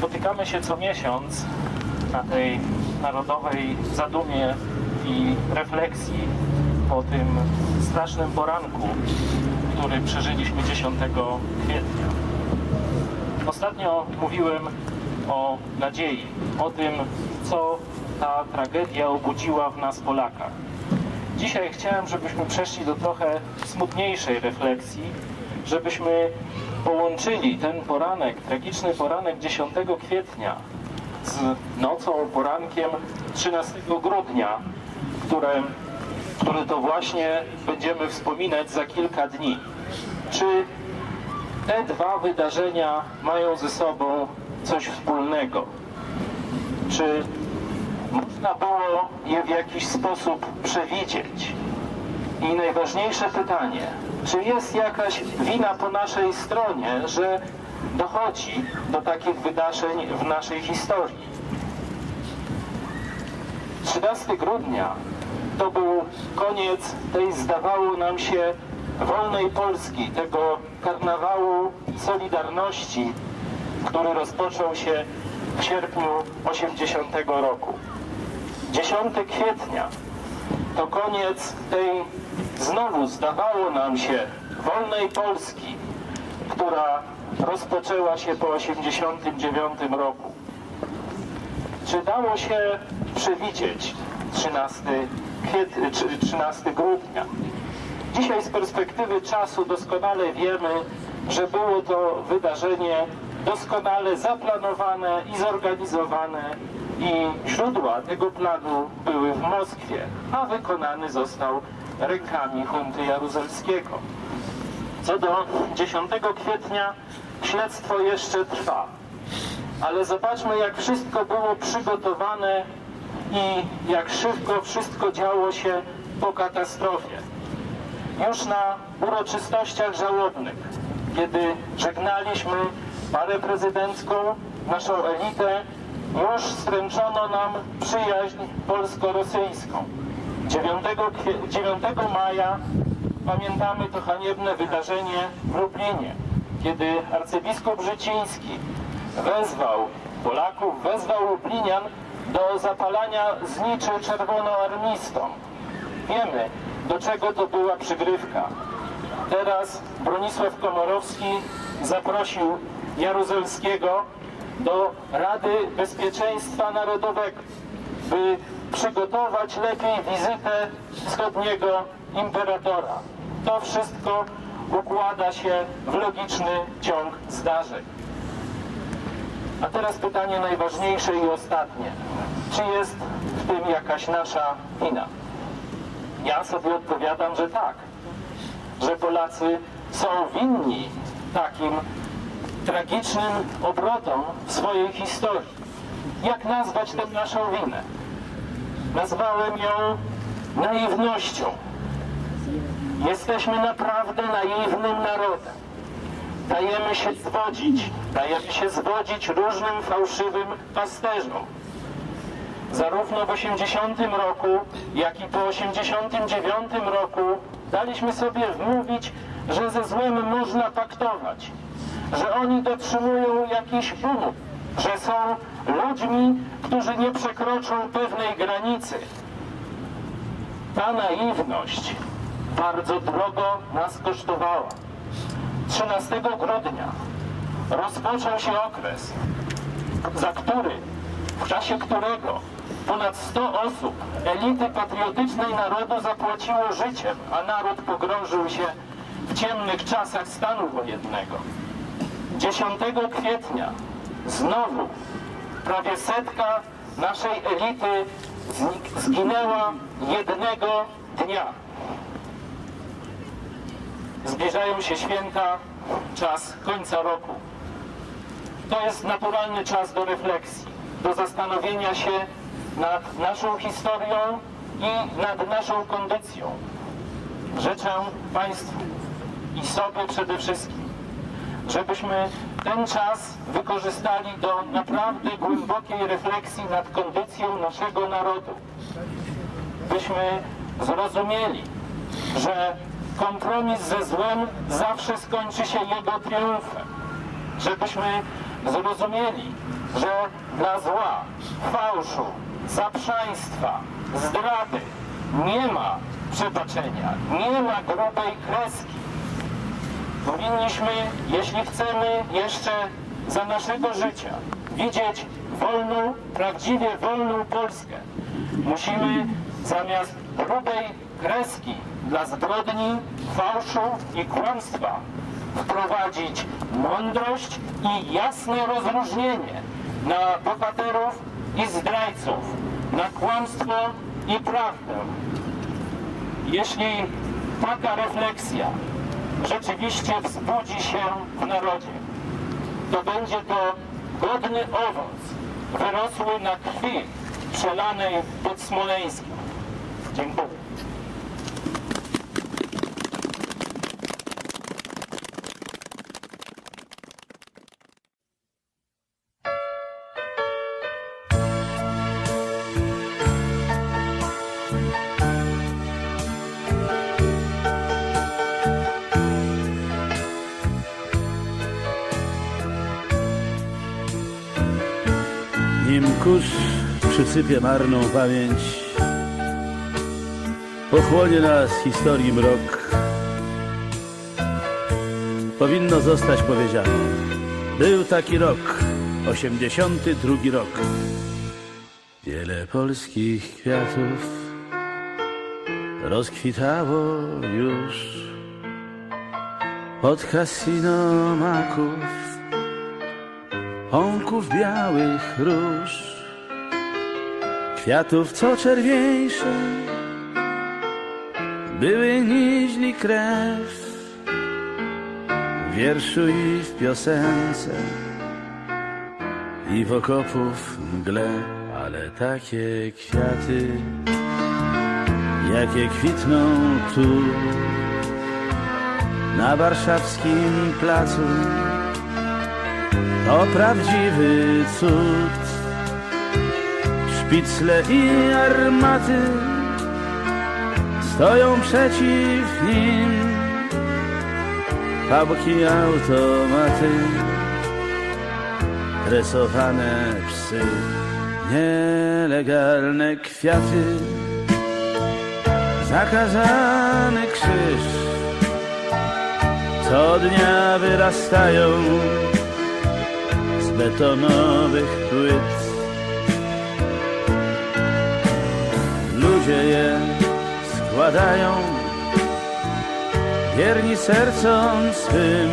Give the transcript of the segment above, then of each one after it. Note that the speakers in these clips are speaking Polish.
Spotykamy się co miesiąc na tej narodowej zadumie i refleksji po tym strasznym poranku, który przeżyliśmy 10 kwietnia. Ostatnio mówiłem o nadziei, o tym, co ta tragedia obudziła w nas Polakach. Dzisiaj chciałem, żebyśmy przeszli do trochę smutniejszej refleksji, żebyśmy połączyli ten poranek, tragiczny poranek 10 kwietnia z nocą, porankiem 13 grudnia, które, który to właśnie będziemy wspominać za kilka dni. Czy te dwa wydarzenia mają ze sobą coś wspólnego? Czy można było je w jakiś sposób przewidzieć? I najważniejsze pytanie, czy jest jakaś wina po naszej stronie, że dochodzi do takich wydarzeń w naszej historii? 13 grudnia to był koniec tej, zdawało nam się, wolnej Polski, tego karnawału Solidarności, który rozpoczął się w sierpniu 80 roku. 10 kwietnia to koniec tej, znowu zdawało nam się, wolnej Polski, która rozpoczęła się po 89 roku. Czy dało się przewidzieć 13, kwiet, czy 13 grudnia? Dzisiaj z perspektywy czasu doskonale wiemy, że było to wydarzenie doskonale zaplanowane i zorganizowane i źródła tego planu były w Moskwie, a wykonany został rękami hunty jaruzelskiego. Co do 10 kwietnia śledztwo jeszcze trwa. Ale zobaczmy, jak wszystko było przygotowane i jak szybko wszystko działo się po katastrofie. Już na uroczystościach żałobnych, kiedy żegnaliśmy parę prezydencką, naszą elitę, już stręczono nam przyjaźń polsko-rosyjską. 9, kwie- 9 maja pamiętamy to haniebne wydarzenie w Lublinie, kiedy arcybiskup Życiński wezwał Polaków, wezwał Lublinian do zapalania zniczy czerwonoarmistom. Wiemy, do czego to była przygrywka. Teraz Bronisław Komorowski zaprosił Jaruzelskiego do Rady Bezpieczeństwa Narodowego, by przygotować lepiej wizytę wschodniego imperatora. To wszystko układa się w logiczny ciąg zdarzeń. A teraz pytanie najważniejsze i ostatnie. Czy jest w tym jakaś nasza wina? Ja sobie odpowiadam, że tak. Że Polacy są winni takim tragicznym obrotom w swojej historii. Jak nazwać tę naszą winę? Nazwałem ją naiwnością. Jesteśmy naprawdę naiwnym narodem. Dajemy się zwodzić, dajemy się zwodzić różnym fałszywym pasterzom. Zarówno w 80 roku, jak i po 89 roku daliśmy sobie wmówić, że ze złem można paktować, że oni dotrzymują jakichś umów, że są ludźmi, którzy nie przekroczą pewnej granicy. Ta naiwność bardzo drogo nas kosztowała. 13 grudnia rozpoczął się okres, za który, w czasie którego ponad 100 osób elity patriotycznej narodu zapłaciło życiem, a naród pogrążył się w ciemnych czasach stanu wojennego. 10 kwietnia znowu prawie setka naszej elity zginęła jednego dnia. Zbliżają się święta, czas końca roku. To jest naturalny czas do refleksji, do zastanowienia się nad naszą historią i nad naszą kondycją. Życzę Państwu i sobie przede wszystkim, żebyśmy ten czas wykorzystali do naprawdę głębokiej refleksji nad kondycją naszego narodu. Byśmy zrozumieli, że kompromis ze złem zawsze skończy się jego triumfem. żebyśmy zrozumieli, że dla zła, fałszu, zaprzaństwa, zdrady nie ma przebaczenia, nie ma grubej kreski. Powinniśmy, jeśli chcemy jeszcze za naszego życia widzieć wolną, prawdziwie wolną Polskę, musimy zamiast grubej kreski dla zbrodni, fałszu i kłamstwa wprowadzić mądrość i jasne rozróżnienie na bohaterów i zdrajców, na kłamstwo i prawdę. Jeśli taka refleksja rzeczywiście wzbudzi się w narodzie, to będzie to godny owoc wyrosły na krwi przelanej pod Smoleńskiem. Dziękuję. Nim kurz przysypie marną pamięć, pochłonie nas historii mrok. Powinno zostać powiedziane. Był taki rok, osiemdziesiąty drugi rok. Wiele polskich kwiatów rozkwitało już pod kasino maków pąków białych róż, kwiatów co czerwieńsze, były niźli krew, w wierszu i w piosence, i w okopów mgle, ale takie kwiaty, jakie kwitną tu, na warszawskim placu to prawdziwy cud. Szpicle i armaty stoją przeciw nim. Fabki, automaty, tresowane psy, nielegalne kwiaty, zakazany krzyż. Co dnia wyrastają betonowych płyt. Ludzie je składają, wierni sercom swym,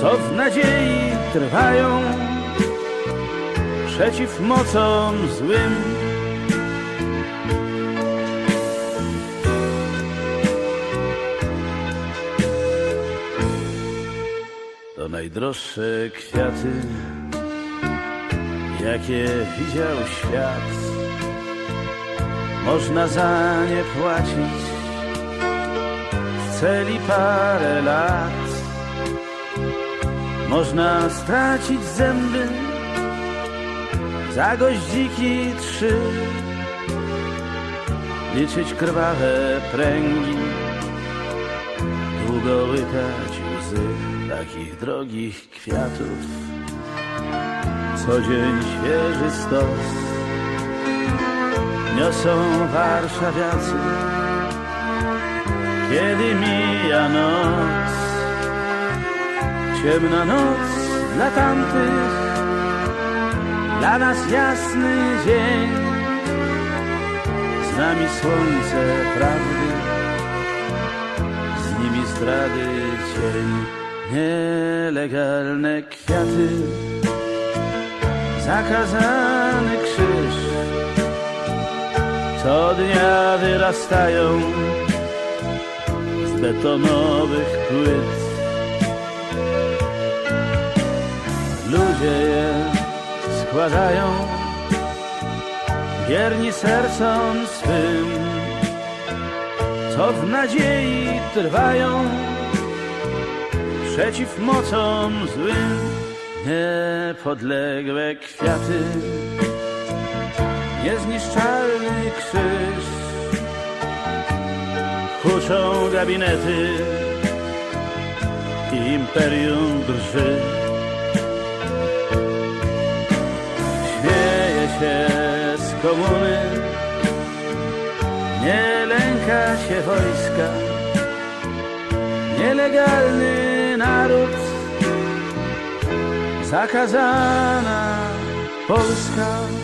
co w nadziei trwają przeciw mocom złym. Najdroższe kwiaty, jakie widział świat. Można za nie płacić w celi parę lat. Można stracić zęby za goździki trzy. Liczyć krwawe pręgi, długo łykać takich drogich kwiatów. Co dzień świeży stos niosą warszawiacy, kiedy mija noc. Ciemna noc dla tamtych, dla nas jasny dzień. Z nami słońce prawdy, z nimi zdrady cień. Nielegalne kwiaty, zakazany krzyż. Co dnia wyrastają z betonowych płyt. Ludzie je składają, wierni sercom swym, co w nadziei trwają przeciw mocom złym. Niepodległe kwiaty, niezniszczalny krzyż, huczą gabinety i imperium drży. Śmieje się z komuny, nie lęka się wojska. Nielegalny naród, zakazana Polska.